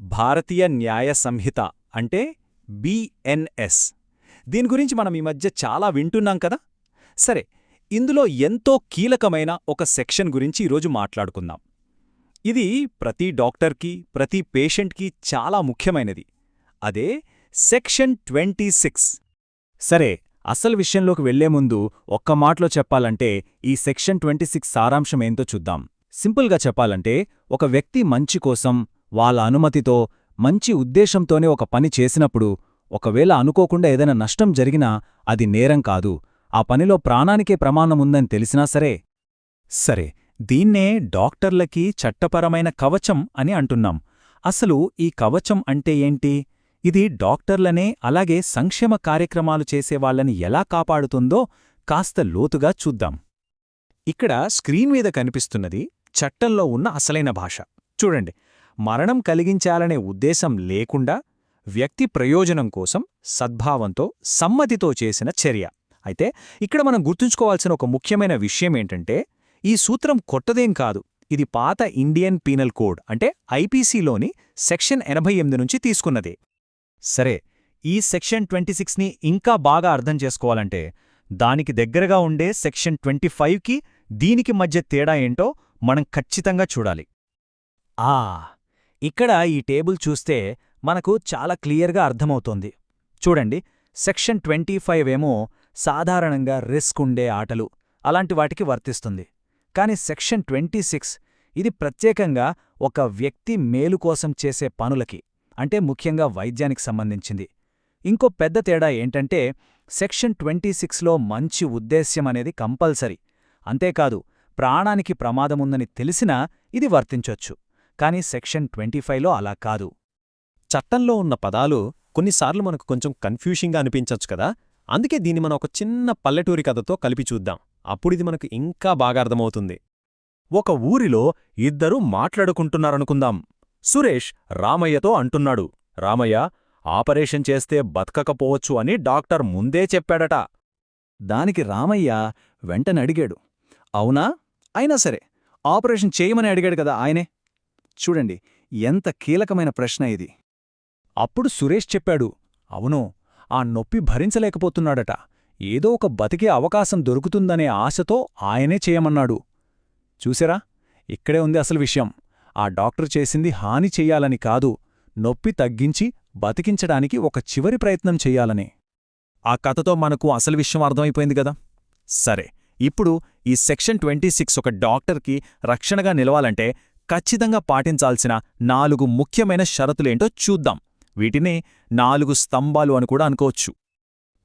భారతీయ న్యాయ సంహిత అంటే బిఎన్ఎస్ దీని గురించి మనం ఈ మధ్య చాలా వింటున్నాం కదా? సరే ఇందులో ఎంతో కీలకమైన ఒక సెక్షన్ గురించి ఈరోజు మాట్లాడుకుందాం. ఇది ప్రతి డాక్టర్కి ప్రతి పేషెంట్కి చాలా ముఖ్యమైనది. అదే సెక్షన్ ట్వంటీ సిక్స్. సరే అసలు విషయంలోకి వెళ్ళే ముందు ఒక్క మాటలో చెప్పాలంటే ఈ సెక్షన్ ట్వంటీ సిక్స్ సారాంశం ఏంతో చూద్దాం. సింపుల్గా చెప్పాలంటే ఒక వ్యక్తి మంచి కోసం వాళ్ళ అనుమతితో మంచి ఉద్దేశంతోనే ఒక పని చేసినప్పుడు ఒకవేళ అనుకోకుండా ఏదైనా నష్టం జరిగినా అది నేరం కాదు. ఆ పనిలో ప్రాణానికే ప్రమాణముందని తెలిసినా సరే. సరే దీన్నే డాక్టర్లకి చట్టపరమైన కవచం అని అంటున్నాం. అసలు ఈ కవచం అంటే ఏంటి? ఇది డాక్టర్లనే అలాగే సంక్షేమ కార్యక్రమాలు చేసేవాళ్ళని ఎలా కాపాడుతుందో కాస్త లోతుగా చూద్దాం. ఇక్కడ స్క్రీన్ మీద కనిపిస్తున్నది చట్టంలో ఉన్న అసలైన భాష. చూడండి మరణం కలిగించాలనే ఉద్దేశం లేకుండా వ్యక్తి ప్రయోజనం కోసం సద్భావంతో సమ్మతితో చేసిన చర్య. అయితే ఇక్కడ మనం గుర్తుంచుకోవాల్సిన ఒక ముఖ్యమైన విషయం ఏంటంటే ఈ సూత్రం కొత్తదేం కాదు. ఇది పాత ఇండియన్ పీనల్ కోడ్ అంటే ఐపీసీలోని సెక్షన్ ఎనభై ఎనిమిది నుంచి తీసుకున్నదే. సరే ఈ సెక్షన్ ట్వంటీ సిక్స్ని ఇంకా బాగా అర్థం చేసుకోవాలంటే దానికి దగ్గరగా ఉండే సెక్షన్ ట్వంటీ ఫైవ్కి దీనికి మధ్య తేడా ఏంటో మనం ఖచ్చితంగా చూడాలి. ఆ! ఇక్కడ ఈ టేబుల్ చూస్తే మనకు చాలా క్లియర్గా అర్థమవుతోంది. చూడండి సెక్షన్ ట్వంటీ ఫైవ్ ఏమో సాధారణంగా రిస్క్ ఉండే ఆటలు అలాంటి వాటికి వర్తిస్తుంది. కాని సెక్షన్ ట్వంటీ సిక్స్ ఇది ప్రత్యేకంగా ఒక వ్యక్తి మేలు కోసం చేసే పనులకి అంటే ముఖ్యంగా వైద్యానికి సంబంధించింది. ఇంకో పెద్ద తేడా ఏంటంటే సెక్షన్ ట్వంటీ సిక్స్లో మంచి ఉద్దేశ్యం అనేది కంపల్సరీ. అంతేకాదు ప్రాణానికి ప్రమాదముందని తెలిసినా ఇది వర్తించొచ్చు. కాని సెక్షన్ ట్వంటీ ఫైవ్లో అలా కాదు. చట్టంలో ఉన్న పదాలు కొన్నిసార్లు మనకు కొంచెం కన్ఫ్యూషింగ్గా అనిపించొచ్చు కదా? అందుకే దీన్ని మనం ఒక చిన్న పల్లెటూరి కథతో కలిపి చూద్దాం. అప్పుడిది మనకు ఇంకా బాగా అర్థమవుతుంది. ఒక ఊరిలో ఇద్దరూ మాట్లాడుకుంటున్నారనుకుందాం. సురేష్ రామయ్యతో అంటున్నాడు. రామయ్య ఆపరేషన్ చేస్తే బతకకపోవచ్చు అని డాక్టర్ ముందే చెప్పాడట. దానికి రామయ్య వెంటనడిగాడు అవునా? అయినా సరే ఆపరేషన్ చేయమని అడిగాడు కదా ఆయనే. చూడండి ఎంత కీలకమైన ప్రశ్న ఇది. అప్పుడు సురేష్ చెప్పాడు అవును ఆ నొప్పి భరించలేకపోతున్నాడట. ఏదో ఒక బతికే అవకాశం దొరుకుతుందనే ఆశతో ఆయనే చేయమన్నాడు. చూసారా? ఇక్కడే ఉంది అసలు విషయం. ఆ డాక్టర్ చేసింది హాని చెయ్యాలని కాదు నొప్పి తగ్గించి బతికించడానికి ఒక చివరి ప్రయత్నం చెయ్యాలని ఆ కథతో మనకు అసలు విషయం అర్థమైపోయింది కదా? సరే ఇప్పుడు ఈ సెక్షన్ ట్వంటీ సిక్స్ ఒక డాక్టర్కి రక్షణగా నిలవాలంటే ఖచ్చితంగా పాటించాల్సిన నాలుగు ముఖ్యమైన షరతులేంటో చూద్దాం. వీటినే నాలుగు స్తంభాలు అని కూడా అనుకోవచ్చు.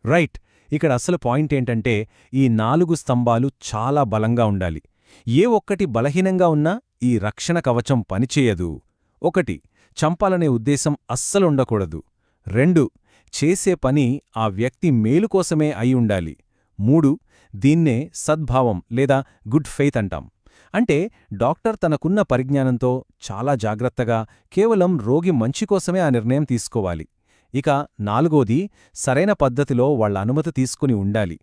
రైట్ ఇక్కడ అసలు పాయింట్ ఏంటంటే ఈ నాలుగు స్తంభాలు చాలా బలంగా ఉండాలి. ఏ ఒక్కటి బలహీనంగా ఉన్నా ఈ రక్షణ కవచం పనిచేయదు. ఒకటి చంపాలనే ఉద్దేశం అస్సలుండకూడదు రెండు చేసే పని ఆ వ్యక్తి మేలు కోసమే అయి ఉండాలి. మూడు దీన్నే సద్భావం లేదా గుడ్ ఫెయిత్ అంటాం. అంటే డాక్టర్ తనకున్న పరిజ్ఞానంతో చాలా జాగ్రత్తగా కేవలం రోగి మంచి కోసమే ఆ నిర్ణయం తీసుకోవాలి. ఇక నాలుగోది సరైన పద్ధతిలో వాళ్ళ అనుమతి తీసుకుని ఉండాలి.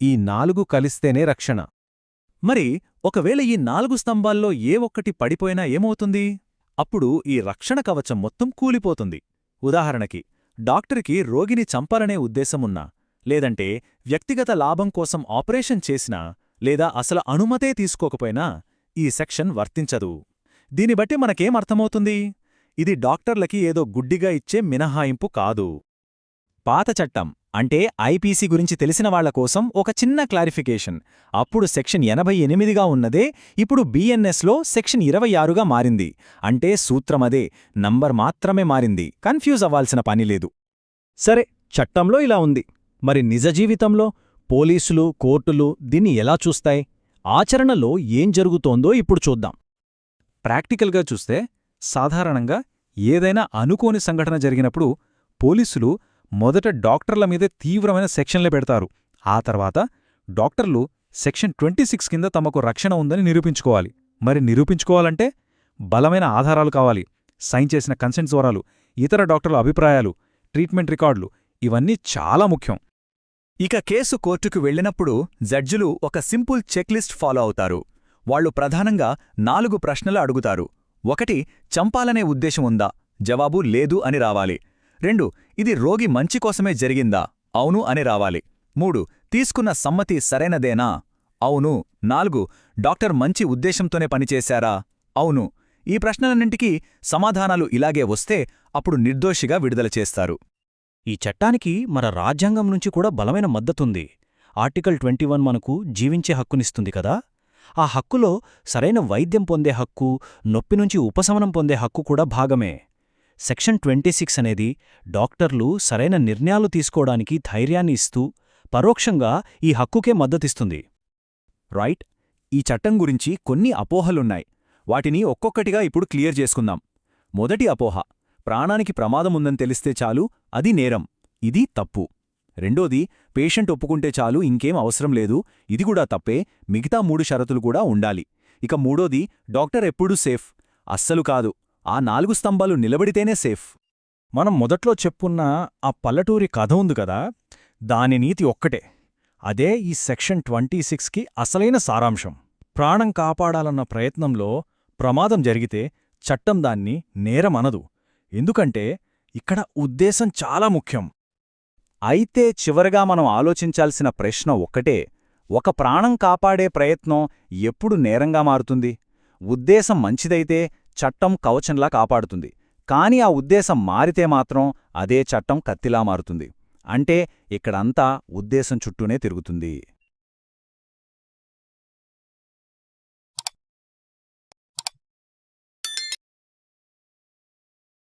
ఈ నాలుగు కలిస్తేనే రక్షణ. మరి ఒకవేళ ఈ నాలుగు స్తంభాల్లో ఏ ఒక్కటి పడిపోయినా ఏమవుతుంది? అప్పుడు ఈ రక్షణ కవచం మొత్తం కూలిపోతుంది. ఉదాహరణకి డాక్టర్కి రోగిని చంపాలనే ఉద్దేశమున్నా లేదంటే వ్యక్తిగత లాభం కోసం ఆపరేషన్ చేసినా లేదా అసలు అనుమతే తీసుకోకపోయినా ఈ సెక్షన్ వర్తించదు. దీని బట్టి మనకేం ఇది డాక్టర్లకి ఏదో గుడ్డిగా ఇచ్చే మినహాయింపు కాదు. పాత చట్టం అంటే ఐపీసీ గురించి తెలిసిన వాళ్ళ కోసం ఒక చిన్న క్లారిఫికేషన్. అప్పుడు సెక్షన్ ఎనభై ఎనిమిదిగా ఉన్నదే ఇప్పుడు బిఎన్ఎస్లో సెక్షన్ ఇరవై ఆరుగా మారింది. అంటే సూత్రమదే నంబర్ మాత్రమే మారింది. కన్ఫ్యూజ్ అవ్వాల్సిన పనిలేదు సరే చట్టంలో ఇలా ఉంది. మరి నిజ జీవితంలో పోలీసులు కోర్టులు దీన్ని ఎలా చూస్తాయి? ఆచరణలో ఏం జరుగుతోందో ఇప్పుడు చూద్దాం. ప్రాక్టికల్గా చూస్తే సాధారణంగా ఏదైనా అనుకోని సంఘటన జరిగినప్పుడు పోలీసులు మొదట డాక్టర్ల మీదే తీవ్రమైన సెక్షన్లే పెడతారు. ఆ తర్వాత డాక్టర్లు సెక్షన్ ట్వంటీ సిక్స్ కింద తమకు రక్షణ ఉందని నిరూపించుకోవాలి. మరి నిరూపించుకోవాలంటే బలమైన ఆధారాలు కావాలి. సైన్ చేసిన కన్సెంట్ వివరాలు ఇతర డాక్టర్ల అభిప్రాయాలు ట్రీట్మెంట్ రికార్డులు ఇవన్నీ చాలా ముఖ్యం. ఇక కేసు కోర్టుకు వెళ్ళినప్పుడు జడ్జిలు ఒక సింపుల్ చెక్లిస్ట్ ఫాలో అవుతారు. వాళ్ళు ప్రధానంగా నాలుగు ప్రశ్నలు అడుగుతారు. ఒకటి చంపాలనే ఉద్దేశం ఉందా? జవాబు లేదు అని రావాలి. రెండు ఇది రోగి మంచి కోసమే జరిగిందా? అవును అని రావాలి. మూడు తీసుకున్న సమ్మతి సరైనదేనా? అవును. నాలుగు డాక్టర్ మంచి ఉద్దేశంతోనే పనిచేశారా? అవును. ఈ ప్రశ్నలన్నింటికీ సమాధానాలు ఇలాగే వస్తే అప్పుడు నిర్దోషిగా విడుదల చేస్తారు. ఈ చట్టానికి మన రాజ్యాంగం నుంచి కూడా బలమైన మద్దతుంది. ఆర్టికల్ ట్వంటీ మనకు జీవించే హక్కునిస్తుంది కదా? ఆ హక్కులో సరైన వైద్యం పొందే హక్కు నొప్పి నుంచి ఉపశమనం పొందే హక్కు కూడా భాగమే. సెక్షన్ ట్వంటీ అనేది డాక్టర్లు సరైన నిర్ణయాలు తీసుకోవడానికి ధైర్యాన్ని ఇస్తూ పరోక్షంగా ఈ హక్కుకే మద్దతిస్తుంది. రైట్? ఈ చట్టం గురించి కొన్ని అపోహలున్నాయి. వాటిని ఒక్కొక్కటిగా ఇప్పుడు క్లియర్ చేసుకుందాం. మొదటి అపోహ ప్రాణానికి ప్రమాదముందని తెలిస్తే చాలు అది నేరం ఇది తప్పు. రెండోది పేషెంట్ ఒప్పుకుంటే చాలు ఇంకేం అవసరం లేదు ఇది కూడా తప్పే మిగతా మూడు షరతులు కూడా ఉండాలి. ఇక మూడోది డాక్టర్ ఎప్పుడూ సేఫ్ అస్సలు కాదు ఆ నాలుగు స్తంభాలు నిలబడితేనే సేఫ్. మనం మొదట్లో చెప్పున్న ఆ పల్లటూరి కథ ఉంది కదా దాని నీతి ఒక్కటే అదే ఈ సెక్షన్ ట్వంటీ సిక్స్కి అసలైన సారాంశం. ప్రాణం కాపాడాలన్న ప్రయత్నంలో ప్రమాదం జరిగితే చట్టం దాన్ని నేరమనదు ఎందుకంటే ఇక్కడ ఉద్దేశం చాలా ముఖ్యం. అయితే చివరగా మనం ఆలోచించాల్సిన ప్రశ్న ఒక్కటే ఒక ప్రాణం కాపాడే ప్రయత్నం ఎప్పుడు నేరంగా మారుతుంది? ఉద్దేశం మంచిదైతే చట్టం కవచంలా కాపాడుతుంది కాని ఆ ఉద్దేశం మారితే మాత్రం అదే చట్టం కత్తిలా మారుతుంది. అంటే ఇక్కడంతా ఉద్దేశం చుట్టూనే తిరుగుతుంది.